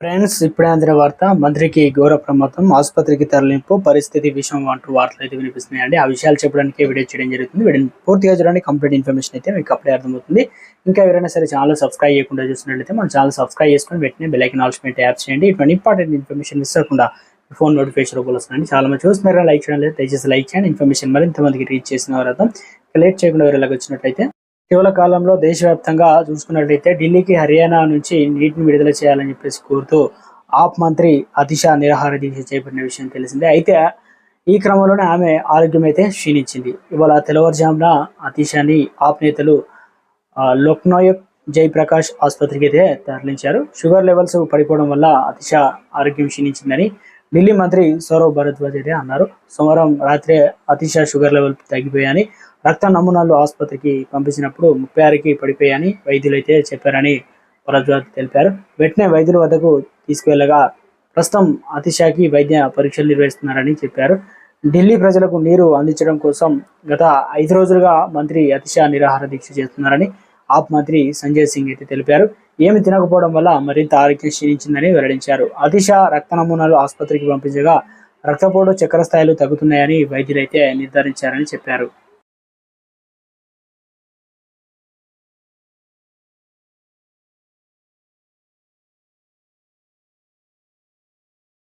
Friends ఇప్పుడే అందిన వార్త మంత్రికి ఘోర ప్రమాదం ఆసుపత్రికి తరలింపు పరిస్థితి విషయం అంటూ వార్తలు అయితే వినిపిస్తున్నాయండి. ఆ విషయాలు చెప్పడానికి వీడియో చేయడం జరుగుతుంది. వీడియో పూర్తిగా చూడండి. కంప్లీట్ ఇన్ఫర్మేషన్ అయితే మీకు అప్పుడే అర్థమవుతుంది. ఇంకా ఎవరైనా సరే ఛానల్ సబ్స్క్రైబ్ చేయకుండా చూసినట్లయితే మన ఛానల్ సబ్స్క్రైబ్ చేసుకొని వెంటనే బెల్ ఐకన్ ఆల్స్మెంట్ యాప్ చేయండి. ఇటువంటి ఇంపార్టెంట్ ఇన్ఫర్మేషన్ మిస్ అవ్వకుండా ఫోన్ నోటిఫికేషన్ రూపంలో వస్తుందండి. చాలా మంది చూస్తున్నారా లైక్ చేయడం లేదు. దయచేసి లైక్ చేయండి. ఇన్ఫర్మేషన్ మరింత మందికి రీచ్ చేసిన తర్వాత లేట్ చేయకుండా వేరేలాగా వచ్చినట్లయితే ఇటీవల కాలంలో దేశవ్యాప్తంగా చూసుకున్నట్లయితే ఢిల్లీకి హర్యానా నుంచి నీటిని విడుదల చేయాలని చెప్పేసి కోరుతూ ఆప్ మంత్రి అతిషా నిరాహార దీక్ష చేపట్టిన విషయం తెలిసిందే. అయితే ఈ క్రమంలోనే ఆమె ఆరోగ్యం అయితే క్షీణించింది. ఇవాళ తెల్లవారుజామున అతిషాని ఆప్ నేతలు ఆ, లోక్నాయక్ జయప్రకాష్ ఆసుపత్రికి అయితే తరలించారు. షుగర్ లెవెల్స్ పడిపోవడం వల్ల అతిష ఆరోగ్యం క్షీణించిందని ఢిల్లీ మంత్రి సౌరవ్ భరద్వాజ్ అయితే అన్నారు. సోమవారం రాత్రి అతిష షుగర్ లెవెల్ తగ్గిపోయాయని రక్త నమూనాలు ఆసుపత్రికి పంపించినప్పుడు ముప్పై ఆరుకి పడిపోయాయని వైద్యులు అయితే చెప్పారని భరద్వాజ్ తెలిపారు. వెంటనే వైద్యుల వద్దకు తీసుకువెళ్ళగా ప్రస్తుతం అతిషాకి వైద్య పరీక్షలు నిర్వహిస్తున్నారని చెప్పారు. ఢిల్లీ ప్రజలకు నీరు అందించడం కోసం గత ఐదు రోజులుగా మంత్రి అతిషా నిరాహార దీక్ష చేస్తున్నారని ఆప్ మంత్రి సంజయ్ సింగ్ అయితే తెలిపారు. ఏమి తినకపోవడం వల్ల మరింత ఆరోగ్యం క్షీణించిందని వెల్లడించారు. అతిష రక్త నమూనాలు ఆసుపత్రికి పంపించగా రక్తపోటు చక్కెర స్థాయిలు తగ్గుతున్నాయని వైద్యులైతే నిర్ధారించారని చెప్పారు.